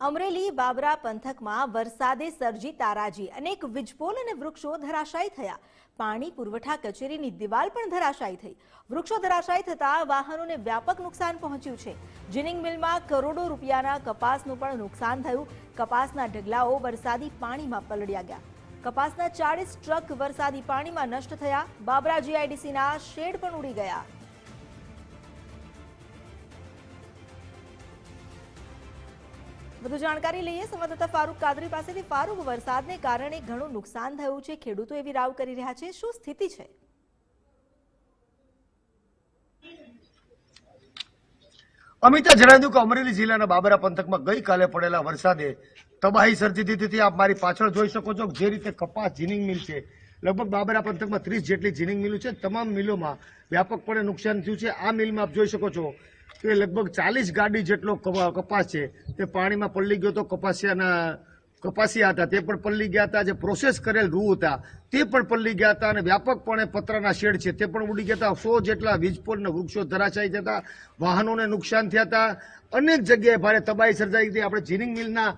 અમરેલી બાબરા પંથકમાં વરસાદે સર્જી તારાજી. અનેક વીજપોલ અને વૃક્ષો ધરાશાયી થયા. પાણી પુરવઠા કચેરીની દિવાલ પણ ધરાશાયી થઈ. વૃક્ષો ધરાશાયી થતા વાહનોને વ્યાપક નુકસાન પહોંચ્યું છે. જીનિંગ મિલમાં કરોડો રૂપિયાના કપાસનું પણ નુકસાન થયું. કપાસના ઢગલાઓ વરસાદી પાણીમાં પલળ્યા ગયા. કપાસના ચાળીસ ટ્રક વરસાદી પાણીમાં નષ્ટ થયા. બાબરા જીઆઈડીસીના શેડ પણ ઉડી ગયા. વધુ જાણકારી લઈએ. સંવાદદાતા ફારૂક કાદરી પાસેથી ફારૂક, વરસાદને કારણે ઘણું નુકસાન થયું છે. ખેડૂતો એવી રાવ કરી રહ્યા છે. શું સ્થિતિ છે? અમિતા જણાવ્યું કે અમરેલી જિલ્લાના બાબરા પંથકમાં ગઈકાલે પડેલા વરસાદે તબાહી સર્જી દીધી હતી. આપ મારી પાછળ જોઈ શકો છો જે રીતે કપાસ જીનિંગ મિલ છે. લગભગ બાબરા પંથકમાં ત્રીસ જેટલી જીનિંગ મિલો છે. તમામ મિલોમાં વ્યાપકપણે નુકસાન થયું છે. આ મિલમાં આપ જોઈ શકો છો કે લગભગ ચાલીસ ગાડી જેટલો કપા- કપાસ. છે તે પાણીમાં પલળી ગયો તો કપાસિયાના, કપાસિયા હતા. તે પણ પલ્લી ગયા હતા. જે પ્રોસેસ કરેલ રૂ હતા, તે પણ પલ્લી ગયા હતા અને વ્યાપકપણે પતરાના શેડ છે, તે પણ ઉડી ગયા હતા. સો જેટલા વીજપોલના વૃક્ષો ધરાશાયી હતા. વાહનોને નુકસાન થયા હતા. અનેક જગ્યાએ ભારે તબાહી સર્જાઈ હતી. આપણે જીનિંગ મિલના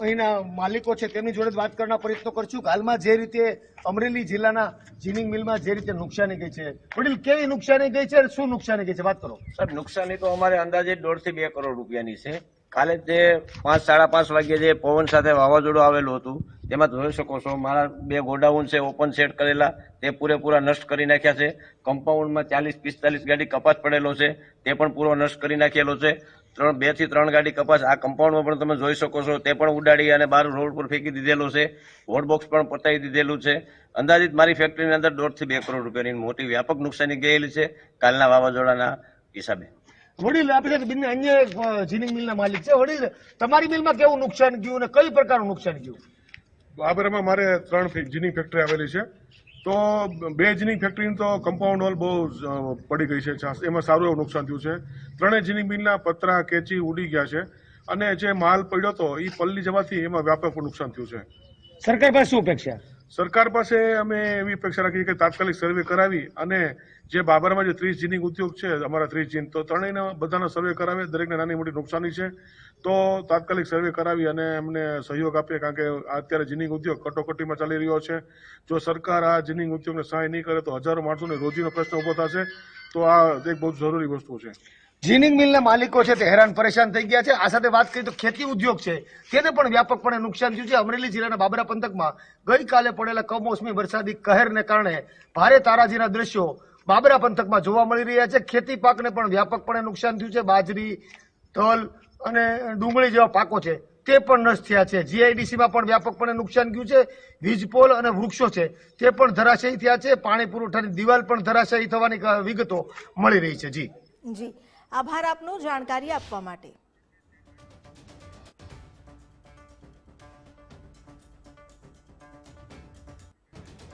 અહીંના માલિકો છે, તેમની જોડે વાત કરવાના પ્રયત્નો કરશું. હાલમાં જે રીતે અમરેલી જિલ્લાના જીનિંગ મિલમાં જે રીતે નુકસાની ગઈ છે, વડીલ કેવી નુકસાની ગઈ છે શું નુકસાની ગઈ છે, વાત કરો. સાહેબ, નુકસાની તો અમારે અંદાજે દોઢથી બે કરોડ રૂપિયાની છે. કાલે જે પાંચ, સાડા પાંચ વાગ્યે જે પવન સાથે વાવાઝોડું આવેલું હતું, તેમાં જોઈ શકો છો મારા બે ગોડાઉન છે ઓપન સેટ કરેલા, તે પૂરેપૂરા નષ્ટ કરી નાખ્યા છે. કમ્પાઉન્ડમાં ચાલીસ, પિસ્તાલીસ ગાડી કપાસ પડેલો છે, તે પણ પૂરો નષ્ટ કરી નાખેલો છે. ત્રણ, બેથી ત્રણ ગાડી કપાસ આ કમ્પાઉન્ડમાં પણ તમે જોઈ શકો છો, તે પણ ઉડાડી અને બહાર રોડ પર ફેંકી દીધેલો છે. વોટબોક્સ પણ પતાવી દીધેલું છે. અંદાજિત મારી ફેક્ટરીની અંદર દોઢથી બે કરોડ રૂપિયાની મોટી વ્યાપક નુકસાની ગયેલી છે, કાલના વાવાઝોડાના હિસાબે. વડીલ આપી બંને અન્ય જીનિંગ મિલના માલિક છે. વડીલ તમારી મિલમાં કેવું નુકસાન ગયું અને કઈ પ્રકારનું નુકસાન ગયું? બાબરામાં મારે ત્રણ જીનિંગ ફેક્ટરી આવેલી છે. તો બે જીનિંગ ફેક્ટરીની તો કમ્પાઉન્ડ વોલ બહુ પડી ગઈ છે. એમાં સારું એવું નુકસાન થયું છે. ત્રણેય જીનિંગ મિલના પતરા કેચી ઉડી ગયા છે. અને જે માલ પડ્યો હતો એ પલ્લી જવાથી એમાં વ્યાપક નુકસાન થયું છે. સરકાર પાસે શું અપેક્ષા? સરકાર પાસે અમે એવી અપેક્ષા રાખીએ કે તાત્કાલિક સર્વે કરાવી અને જે બાબરમાં જે ત્રીસ જીનિંગ ઉદ્યોગ છે, અમારા ત્રીસ જીન, તો ત્રણેયના બધાનો સર્વે કરાવે. દરેકને નાની મોટી નુકસાની છે. તો તાત્કાલિક સર્વે કરાવી અને અમને સહયોગ આપીએ, કારણ કે અત્યારે જીનિંગ ઉદ્યોગ કટોકટીમાં ચાલી રહ્યો છે. જો સરકાર આ જીનિંગ ઉદ્યોગને સહાય નહીં કરે, તો હજારો માણસોને રોજીનો પ્રશ્ન ઊભો થશે. તો આ એક બહુ જરૂરી વસ્તુ છે. જીનિંગ મિલના માલિકો છે તે હેરાન પરેશાન થઈ ગયા છે. આ સાથે વાત કરીએ તો ખેતી ઉદ્યોગ છે. તેને પણ વ્યાપકપણે નુકસાન થયું છે. અમરેલી જિલ્લાના બાબરા પંથકમાં ગઈકાલે પડેલા કમોસમી વરસાદી કહેરને કારણે ભારે તારાજીના દ્રશ્યો બાબરા પંથકમાં જોવા મળી રહ્યા છે. ખેતી પાકને પણ વ્યાપકપણે નુકસાન થયું છે. બાજરી, તલ અને ડુંગળી જેવા પાકો છે તે પણ નષ્ટ થયા છે. જીઆઈડીસીમાં પણ વ્યાપકપણે નુકસાન થયું છે. વીજપોલ અને વૃક્ષો છે તે પણ ધરાશાયી થયા છે. પાણી પુરવઠાની દિવાલ પણ ધરાશાયી થવાની વિગતો મળી રહી છે. જી. જી. આભાર આપનો જાણકારી આપવા માટે.